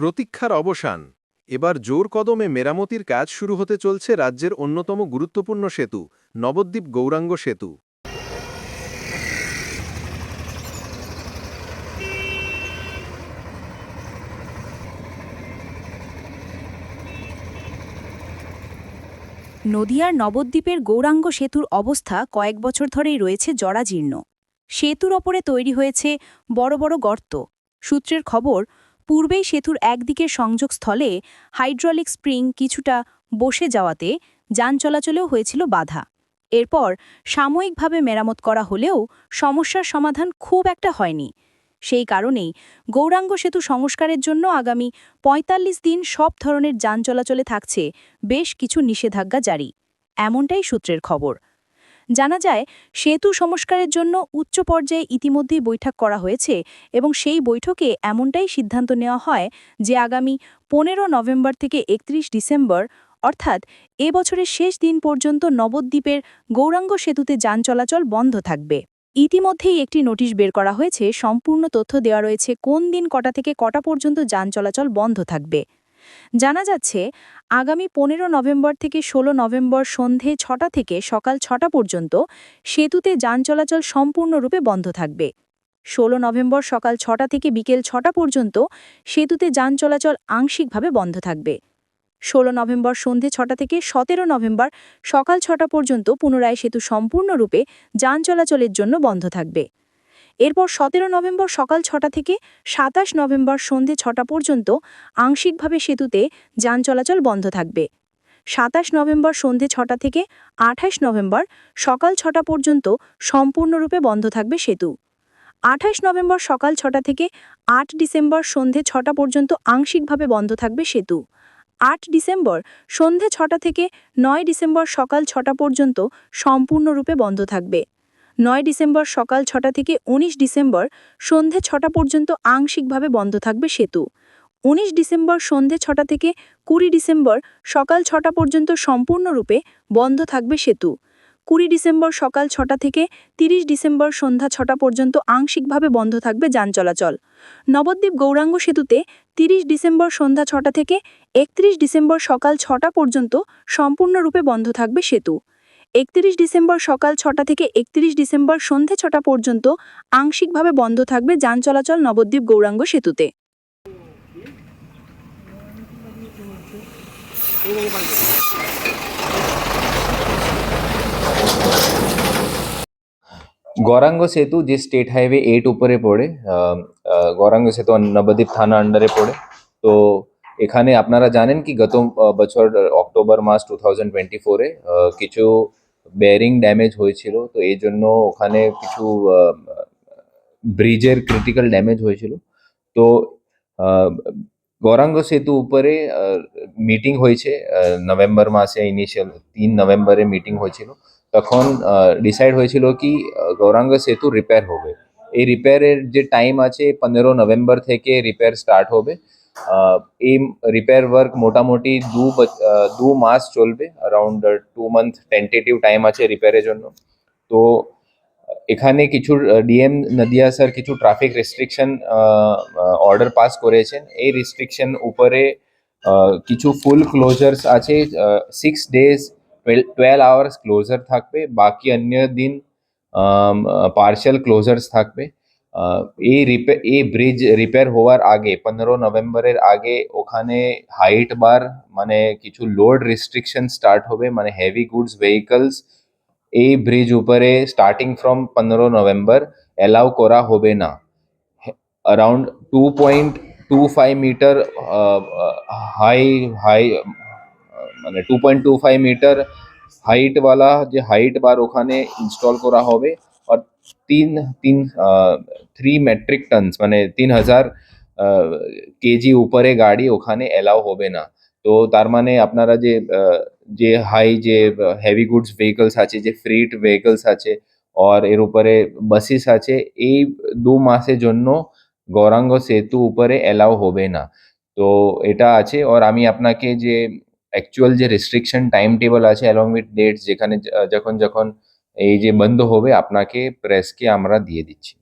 প্রতীক্ষার অবসান। এবার জোর কদমে মেরামতির কাজ শুরু হতে চলছে রাজ্যের অন্যতম গুরুত্বপূর্ণ সেতু, নবদ্বীপ গৌরাঙ্গ সেতু। নদিয়ার নবদ্বীপের গৌরাঙ্গ সেতুর অবস্থা কয়েক বছর ধরেই রয়েছে জরাজীর্ণ। সেতুর ওপরে তৈরি হয়েছে বড় বড় গর্ত। সূত্রের খবর পূর্বেই সেতুর একদিকের সংযোগস্থলে হাইড্রলিক স্প্রিং কিছুটা বসে যাওয়াতে যান চলাচলেও হয়েছিল বাধা। এরপর সাময়িকভাবে মেরামত করা হলেও সমস্যার সমাধান খুব একটা হয়নি। সেই কারণেই গৌরাঙ্গ সেতু সংস্কারের জন্য আগামী ৪৫ দিন সব ধরনের যান চলাচলে থাকছে বেশ কিছু নিষেধাজ্ঞা জারি। এমনটাই সূত্রের খবর। জানা যায়, সেতু সংস্কারের জন্য উচ্চ পর্যায়ে ইতিমধ্যেই বৈঠক করা হয়েছে এবং সেই বৈঠকে এমনটাই সিদ্ধান্ত নেওয়া হয় যে আগামী পনেরো নভেম্বর থেকে একত্রিশ ডিসেম্বর, অর্থাৎ এ বছরের শেষ দিন পর্যন্ত নবদ্বীপের গৌরাঙ্গ সেতুতে যান চলাচল বন্ধ থাকবে। ইতিমধ্যেই একটি নোটিশ বের করা হয়েছে, সম্পূর্ণ তথ্য দেওয়া রয়েছে কোন দিন কটা থেকে কটা পর্যন্ত যান চলাচল বন্ধ থাকবে। জানা যাচ্ছে, আগামী পনেরো নভেম্বর থেকে ১৬ নভেম্বর সন্ধে ছটা থেকে সকাল ছটা পর্যন্ত সেতুতে যান চলাচল সম্পূর্ণরূপে বন্ধ থাকবে। ১৬ নভেম্বর সকাল ছটা থেকে বিকেল ছটা পর্যন্ত সেতুতে যান চলাচল আংশিকভাবে বন্ধ থাকবে। ১৬ নভেম্বর সন্ধে ছটা থেকে সতেরো নভেম্বর সকাল ছটা পর্যন্ত পুনরায় সেতু সম্পূর্ণরূপে যান চলাচলের জন্য বন্ধ থাকবে। এরপর সতেরো নভেম্বর সকাল ছটা থেকে সাতাশ নভেম্বর সন্ধে ছটা পর্যন্ত আংশিকভাবে সেতুতে যান চলাচল বন্ধ থাকবে। সাতাশ নভেম্বর সন্ধে ছটা থেকে আঠাশ নভেম্বর সকাল ছটা পর্যন্ত সম্পূর্ণরূপে বন্ধ থাকবে সেতু। আঠাশ নভেম্বর সকাল ছটা থেকে আট ডিসেম্বর সন্ধে ছটা পর্যন্ত আংশিকভাবে বন্ধ থাকবে সেতু। আট ডিসেম্বর সন্ধে ছটা থেকে নয় ডিসেম্বর সকাল ছটা পর্যন্ত সম্পূর্ণরূপে বন্ধ থাকবে। নয় ডিসেম্বর সকাল ছটা থেকে ১৯ ডিসেম্বর সন্ধে ছটা পর্যন্ত আংশিকভাবে বন্ধ থাকবে সেতু। ১৯ ডিসেম্বর সন্ধে ছটা থেকে কুড়ি ডিসেম্বর সকাল ছটা পর্যন্ত সম্পূর্ণরূপে বন্ধ থাকবে সেতু। কুড়ি ডিসেম্বর সকাল ছটা থেকে ৩০ ডিসেম্বর সন্ধ্যা ছটা পর্যন্ত আংশিকভাবে বন্ধ থাকবে যান চলাচল। নবদ্বীপ গৌরাঙ্গ সেতুতে ৩০ ডিসেম্বর সন্ধ্যা ছটা থেকে একত্রিশ ডিসেম্বর সকাল ছটা পর্যন্ত সম্পূর্ণরূপে বন্ধ থাকবে সেতু। একত্রিশ ডিসেম্বর সকাল ছটা থেকে একত্রিশ ডিসেম্বর সন্ধে ছটা পর্যন্ত আংশিকভাবে বন্ধ থাকবে যান চলাচল নবদ্বীপ গৌরাঙ্গ সেতুতে। গৌরাঙ্গ সেতু যে স্টেট হাইওয়ে এইট উপরে পড়ে গৌরাঙ্গ সেতু নবদ্বীপ থানা আন্ডারে পড়ে। তো এখানে আপনারা জানেন কি গত বছর অক্টোবর মাস টু থাউজেন্ড টোয়েন্টি ফোরে কিছু বেয়ারিং ড্যামেজ হয়েছিল, তো এই জন্য ওখানে কিছু ব্রিজের ক্রিটিক্যাল ড্যামেজ হয়েছিল। তো গৌরাঙ্গ সেতু উপরে মিটিং হয়েছে নভেম্বর মাসে ইনিশিয়াল তিন নভেম্বরে মিটিং হয়েছিল। তখন ডিসাইড হয়েছিল কি গৌরাঙ্গ সেতু রিপেয়ার হবে। এই রিপেয়ারের যে টাইম আছে, পনেরো নভেম্বর থেকে রিপেয়ার স্টার্ট হবে। আহ, এই রিপেয়ার ওয়ার্ক মোটামুটি দু বছ- আহ, দু মাস চলবে around two month tentative time আছে রিপেয়ারের জন্য তো এখানে কিছু ডিএম নদিয়া স্যার কিছু ট্রাফিক রেস্ট্রিকশন অর্ডার পাস করেছেন এই রেস্ট্রিকশন উপরে আহ, কিছু ফুল ক্লোজার্স আছে six days twelve hours closure থাকবে বাকি অন্য দিন পার্শিয়াল ক্লোজার্স থাকবে আহ, এই রিপে এই ব্রিজ রিপেয়ার হওয়ার আগে পনেরো নভেম্বরের আগে ওখানে হাইট বার মানে কিছু লোড রেস্ট্রিকশন স্টার্ট হবে মানে হেভি গুডস ভেহিকলস এই ব্রিজ উপরে স্টার্টিং ফ্রম পনেরো নভেম্বর অ্যালাউ করা হবে না around two point two five metre high high মানে two point two five metre হাইটওয়ালা যে হাইট বার ওখানে ইনস্টল করা হবে আর তিন তিন থ্রি মেট্রিক টনস মানে তিন হাজার কেজি উপরে গাড়ি ওখানে অ্যালাউ হবে না তো তার মানে আপনারা যে যে হাই যে হেভি গুডস ভেহিকলস আছে যে ফ্রিট ভেহিকলস আছে আর এর উপরে বাসিস আছে এই দু মাসের জন্য গৌরাঙ্গ সেতু উপরে অ্যালাউ হবে না তো এটা আছে আর আমি আপনাকে যে অ্যাকচুয়াল যে রেস্ট্রিকশন টাইম টেবল আছে অ্যালং উইথ ডেটস যেখানে যখন যখন এই যে বন্ধ হবে আপনাকে প্রেসকে আমরা দিয়ে দিচ্ছি